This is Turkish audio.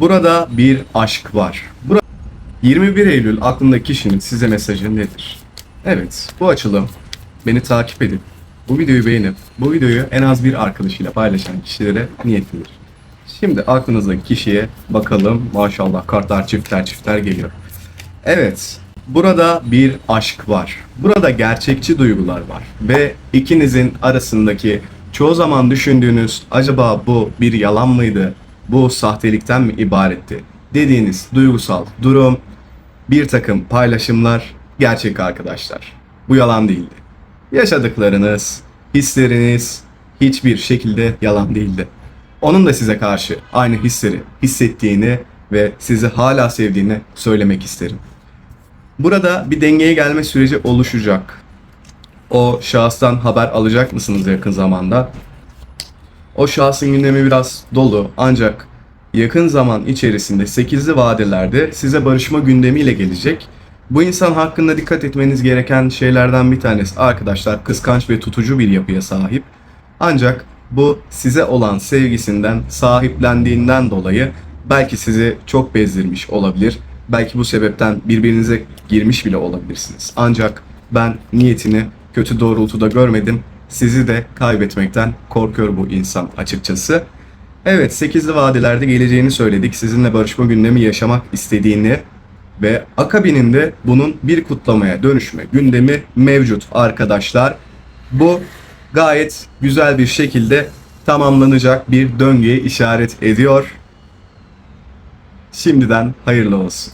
Burada bir aşk var. Bura- 21 Eylül aklındaki kişinin size mesajı nedir? Evet, bu açılım beni takip edip, bu videoyu beğenip, bu videoyu en az bir arkadaşıyla paylaşan kişilere niyetlidir. Şimdi aklınızdaki kişiye bakalım. Maşallah kartlar çiftler çiftler geliyor. Evet, burada bir aşk var. Burada gerçekçi duygular var. Ve ikinizin arasındaki çoğu zaman düşündüğünüz acaba bu bir yalan mıydı? Bu sahtelikten mi ibaretti? Dediğiniz duygusal durum, bir takım paylaşımlar gerçek arkadaşlar. Bu yalan değildi. Yaşadıklarınız, hisleriniz hiçbir şekilde yalan değildi. Onun da size karşı aynı hisleri hissettiğini ve sizi hala sevdiğini söylemek isterim. Burada bir dengeye gelme süreci oluşacak. O şahıstan haber alacak mısınız yakın zamanda? O şahsın gündemi biraz dolu ancak yakın zaman içerisinde 8'li vadelerde size barışma gündemiyle gelecek. Bu insan hakkında dikkat etmeniz gereken şeylerden bir tanesi arkadaşlar kıskanç ve tutucu bir yapıya sahip. Ancak bu size olan sevgisinden, sahiplendiğinden dolayı belki sizi çok bezdirmiş olabilir. Belki bu sebepten birbirinize girmiş bile olabilirsiniz. Ancak ben niyetini kötü doğrultuda görmedim. Sizi de kaybetmekten korkuyor bu insan açıkçası. Evet 8'li vadelerde geleceğini söyledik. Sizinle barışma gündemi yaşamak istediğini ve akabininde bunun bir kutlamaya dönüşme gündemi mevcut arkadaşlar. Bu gayet güzel bir şekilde tamamlanacak bir döngüye işaret ediyor. Şimdiden hayırlı olsun.